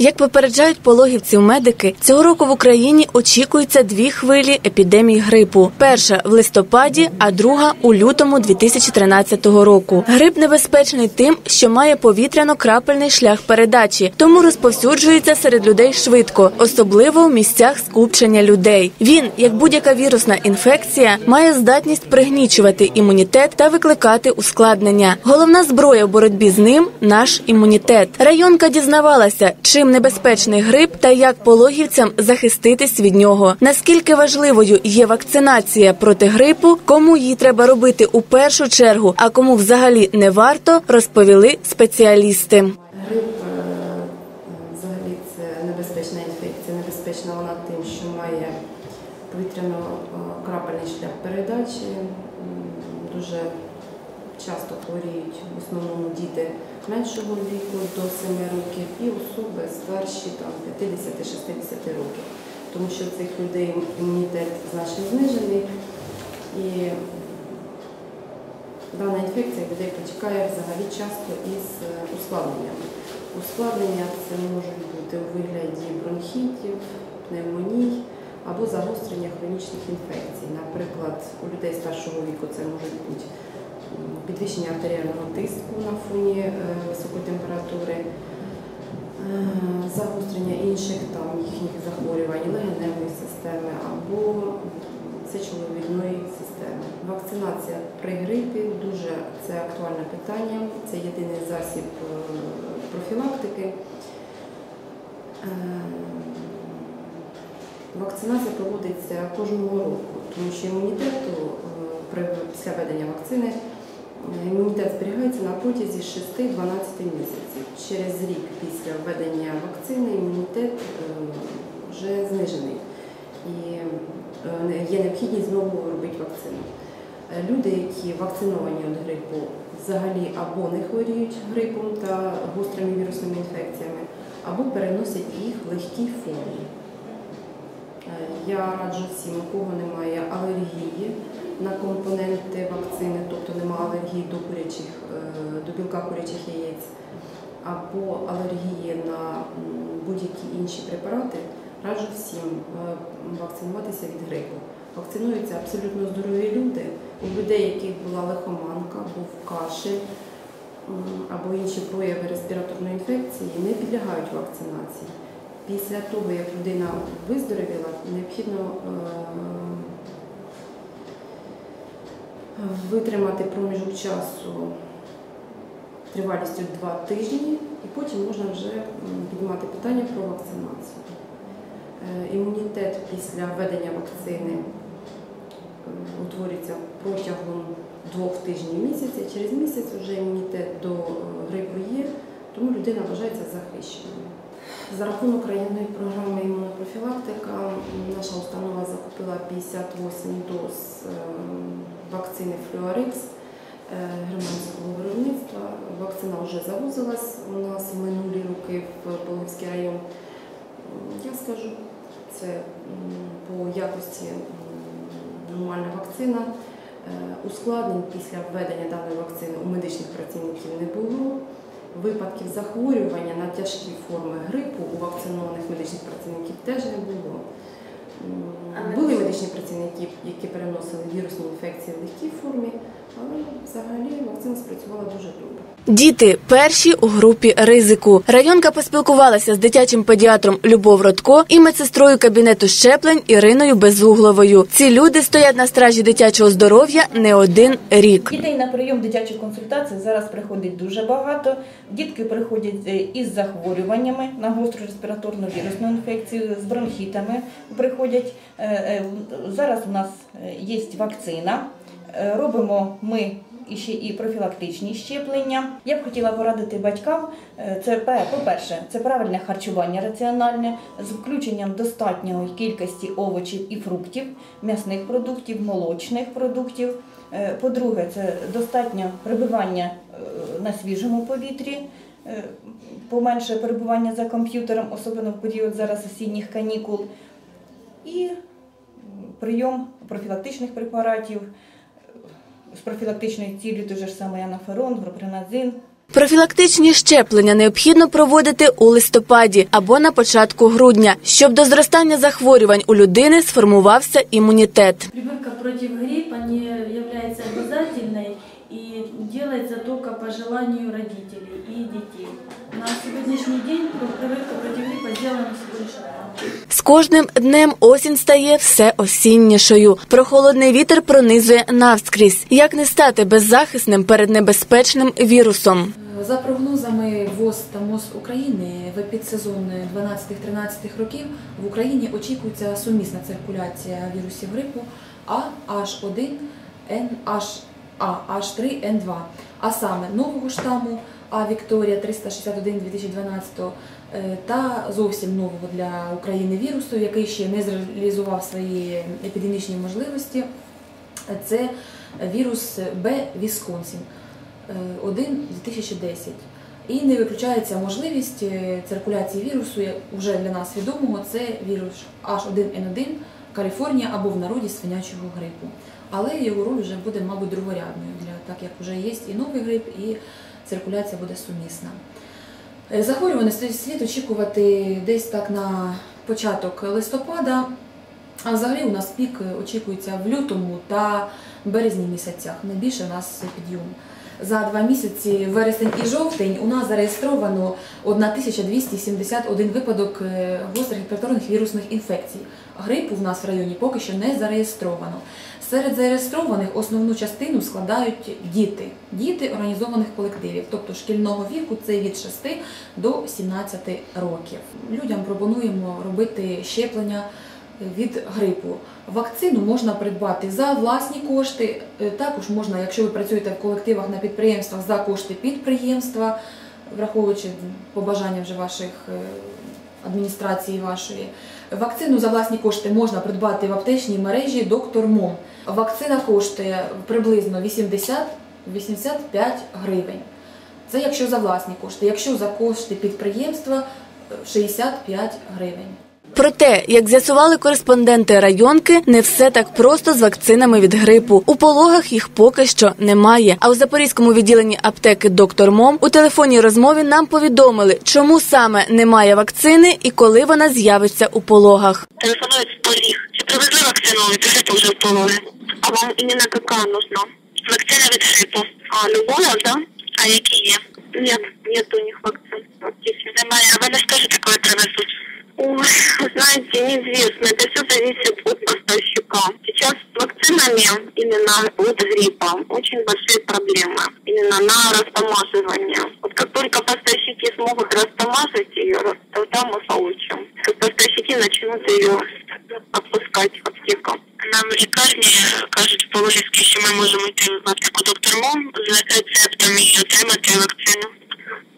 Як попереджають пологівців медики, цього року в Україні очікуються дві хвилі епідемії грипу: перша в листопаді, а друга у лютому 2013 року. Грип небезпечний тим, що має повітряно-крапельний шлях передачі, тому розповсюджується серед людей швидко, особливо в місцях скупчення людей. Він, як будь-яка вірусна інфекція, має здатність пригнічувати імунітет та викликати ускладнення. Головна зброя в боротьбі з ним наш імунітет. Районка дізнавалася, чим небезпечний грип та як пологівцям захиститись від нього. Наскільки важливою є вакцинація проти грипу, кому її треба робити у першу чергу, а кому взагалі не варто, розповіли спеціалісти. Грип е, взагалі це небезпечна інфекція. Небезпечна вона тим, що має повітряно-крапельний шлях передачі. Дуже часто хворіють в основному діти меншого віку до 7 років і особи старші 50-60 років. Тому що у цих людей імунітет значно знижений і дана інфекція людей протікає взагалі часто із е, ускладненнями. Ускладнення це можуть бути у вигляді бронхітів, пневмоній або загострення хронічних інфекцій. Наприклад, у людей старшого віку це можуть бути підвищення артеріального тиску на фоні е, високої температури, е, загострення інших там їхніх захворювань, легеневої системи або сечовивідної системи. Вакцинація при грипі дуже це актуальне питання. Це єдиний засіб е, профілактики. Вакцинація проводиться кожного року, тому що імунітету після введення вакцини імунітет зберігається на протязі 6-12 місяців. Через рік після введення вакцини імунітет е, вже знижений і е, є необхідність знову робити вакцину. Е, Люди, які вакциновані від грипу, взагалі або не хворіють грипом та гострими вірусними інфекціями, або переносять їх в легкій формі. Е, Я раджу всім, у кого немає алергії на компоненти вакцини, тобто немає алергії до курячих, е, до білка курячих яєць, або алергії на будь-які інші препарати, раджу всім е, вакцинуватися від грипу. Вакцинуються абсолютно здорові люди. У людей, яких була лихоманка, був кашель або інші прояви респіраторної інфекції, не підлягають вакцинації. Після того, як людина виздоровіла, необхідно е, витримати проміжок часу тривалістю 2 тижні, і потім можна вже піднімати питання про вакцинацію. Е, Імунітет після введення вакцини е, утворюється протягом двох тижнів місяця. Через місяць вже імунітет до е, грипу є, тому людина вважається захищеною. За рахунок районної програми імунопрофілактика наша установа закупила 58 доз е, вакцини Флюарикс е, германського виробництва. Вакцина вже завозилась у нас в минулі роки в Пологівський район. Я скажу, це по якості нормальна вакцина. Е, Ускладнень після введення даної вакцини у медичних працівників не було. Випадків захворювання на тяжкі форми грипу у вакцинованих медичних працівників теж не було. Були медичні працівники, які переносили вірусні інфекції в легкій формі, але взагалі вакцина спрацювала дуже добре. Діти перші у групі ризику. Районка поспілкувалася з дитячим педіатром Любов Родко і медсестрою кабінету щеплень Іриною Безугловою. Ці люди стоять на стражі дитячого здоров'я не один рік. Дітей на прийом дитячих консультацій зараз приходить дуже багато. Дітки приходять е, із захворюваннями на гостру респіраторну вірусну інфекцію, з бронхітами приходять. Е, е, Зараз у нас е, є вакцина. Робимо ми ще і профілактичні щеплення. Я б хотіла порадити батькам. Це по-перше, це правильне харчування раціональне з включенням достатньої кількості овочів і фруктів, м'ясних продуктів, молочних продуктів. По-друге, це достатнє перебування на свіжому повітрі, поменше перебування за комп'ютером, особливо в період зараз осінніх канікул, і прийом профілактичних препаратів з профілактичною ціллю, той же ж самий анаферон, гроприназин, Профілактичні щеплення необхідно проводити у листопаді або на початку грудня, щоб до зростання захворювань у людини сформувався імунітет. Прививка против гриппа не является обязательной и делается только по желанию родителей и детей. На сегодняшний день прививка кожним днем осінь стає все осіннішою. Прохолодний вітер пронизує навскрізь. Як не стати беззахисним перед небезпечним вірусом? За прогнозами ВОЗ та МОЗ України в епідсезон 12-13 років в Україні очікується сумісна циркуляція вірусів грипу А, H1, N, А, H3N2, а саме нового штаму А Вікторія 361 2012 е, та зовсім нового для України вірусу, який ще не зреалізував свої епідемічні можливості. Це вірус Б Вісконсін. 1 2010. І не виключається можливість е, циркуляції вірусу вже для нас відомого. Це вірус H1N1 Каліфорнія або в народі свинячого грипу. Але його роль вже буде, мабуть, другорядною, для так як вже є і новий грип, і циркуляція буде сумісна. Е, Захворюваності слід очікувати десь так на початок листопада. А взагалі у нас пік очікується в лютому та березні місяцях. Найбільше у нас підйом. За два місяці, вересень і жовтень, у нас зареєстровано 1271 випадок е, гострих респіраторних вірусних інфекцій. Грипу в нас в районі поки що не зареєстровано. Серед зареєстрованих основну частину складають діти, діти організованих колективів, тобто шкільного віку це від 6 до 17 років. Людям пропонуємо робити щеплення від грипу. Вакцину можна придбати за власні кошти. Е, Також можна, якщо ви працюєте в колективах на підприємствах, за кошти підприємства, враховуючи побажання вже ваших е, адміністрації вашої. Вакцину за власні кошти можна придбати в аптечній мережі Доктор Мом. Вакцина коштує приблизно 80-85 гривень. Це якщо за власні кошти. Якщо за кошти підприємства е, 65 гривень. Проте, як з'ясували кореспонденти районки, не все так просто з вакцинами від грипу. У пологах їх поки що немає. А у запорізькому відділенні аптеки Доктор Мом у телефонній розмові нам повідомили, чому саме немає вакцини і коли вона з'явиться у пологах. Телефонують з поліг. Чи привезли вакцину від грипу вже в пологи? А вам іменно яка нужна? Вакцина від грипу. А, любого, да? А які є? Нет, нет у них вакцин. Немає. А ви не скажете, коли привезуть? Ой, знаете, неизвестно. Это все зависит от поставщика. Сейчас с вакцинами именно от гриппа очень большие проблемы. Именно на растамаживание. Вот как только поставщики смогут растамажить ее, тогда мы получим. Как поставщики начнут ее отпускать в аптеку. Нам лікарні кажуть в Пологівській, що ми можемо йти в аптеку доктор Мом з рецептами і отримати вакцину.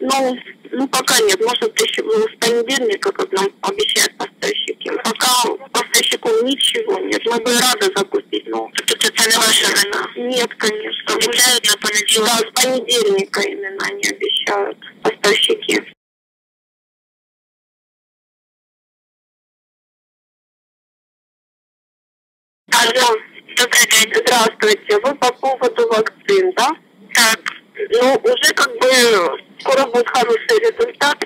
Ну, ну пока нет. Может, еще с понедельника, как нам обещают поставщики. Пока поставщиков ничего нет. Мы бы рады закупить, но... Тобто це не ваша вина? Нет, конечно. Обещают на понедельник? Да, с понедельника именно они обещают поставщики. Алло, добрый день. Здравствуйте. Вы по поводу вакцин, да? Так. Ну, уже как бы скоро будет хороший результат.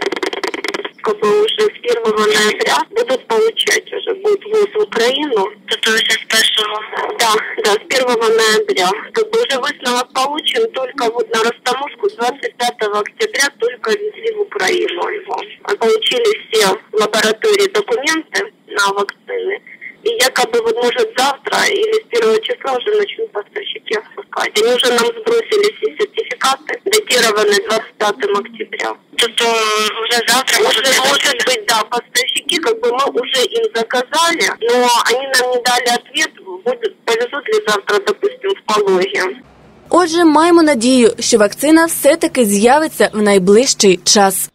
Как бы уже с 1 ноября будут получать уже, будет ввоз в Украину. То есть с 1 Да, да, с 1 ноября. Как бы уже высновок получен только вот на растаможку с 25 октября только везли в Украину его. Мы получили все в лаборатории документы на вакцины. И якобы вот может завтра или с первого числа уже начнут поставщики отпускать. Они уже нам сбросили все сертификаты, датированные 25 октября. То уже завтра может, может быть, да, поставщики, как бы мы уже им заказали, но они нам не дали ответ, будет, повезут ли завтра, допустим, в пологе. Отже, маємо надію, що вакцина все таки з'явиться в найближчий час.